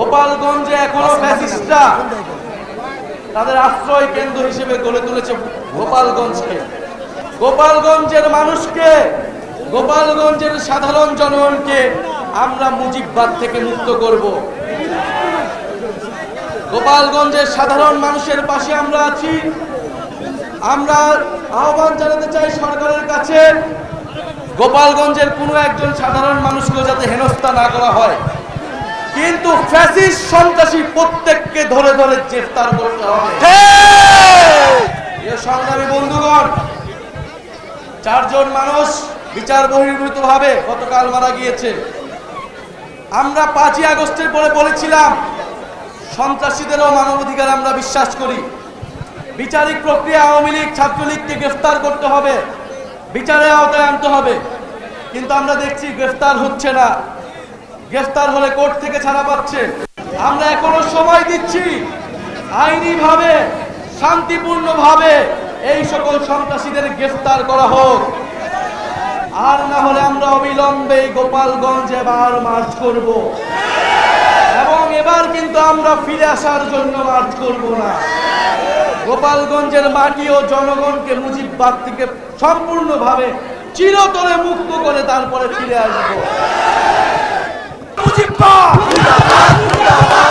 গোপালগঞ্জে এখনও ফ্যাসিস্টরা তাদের আশ্রয় কেন্দ্র হিসেবে গড়ে তুলেছে গোপালগঞ্জকে। গোপালগঞ্জের মানুষকে গোপালগঞ্জের সাধারণ জনগণকে আমরা মুজিববাদ থেকে মুক্ত করব। গোপালগঞ্জের সাধারণ মানুষের পাশে আমরা আছি। আমরা আহ্বান জানাতে চাই সরকারের কাছে গোপালগঞ্জের কোনো একজন সাধারণ মানুষকেও যাতে হেনস্থা না করা হয়। কিন্তু ফ্যাসিস্ট সন্ত্রাসী প্রত্যেককে ধরে ধরে গ্রেফতার করতে হবে। এ সংগ্রামী বন্ধুগণ চারজন মানুষ বিচার বহির্ভূত ভাবে গতকাল মারা গিয়েছে। আমরা পাঁচই আগস্টের পরে বলেছিলাম সন্ত্রাসীদেরও মানবাধিকার আমরা বিশ্বাস করি। বিচারিক প্রক্রিয়া আওয়ামী লীগ ছাত্রলীগকে গ্রেফতার করতে হবে বিচারে আওতায় আনতে হবে। কিন্তু আমরা দেখছি গ্রেফতার হচ্ছে না। গ্রেফতার হলে কোর্ট থেকে ছাড়া পাচ্ছে। আমরা এখনও সময় দিচ্ছি। আইনি ভাবে শান্তিপূর্ণ ভাবে এই সকল সন্ত্রাসীদের গ্রেফতার করা হোক। আর না হলে আমরা অবিলম্বে গোপালগঞ্জ এবার মার্চ করব। এবং এবার কিন্তু আমরা ফিরে আসার জন্য মার্চ করব না। গোপালগঞ্জের মাটি ও জনগণকে মুজিববাদ থেকে সম্পূর্ণভাবে চিরতরে মুক্ত করে তারপরে ফিরে আসব। 不进吧？不吧？不吧？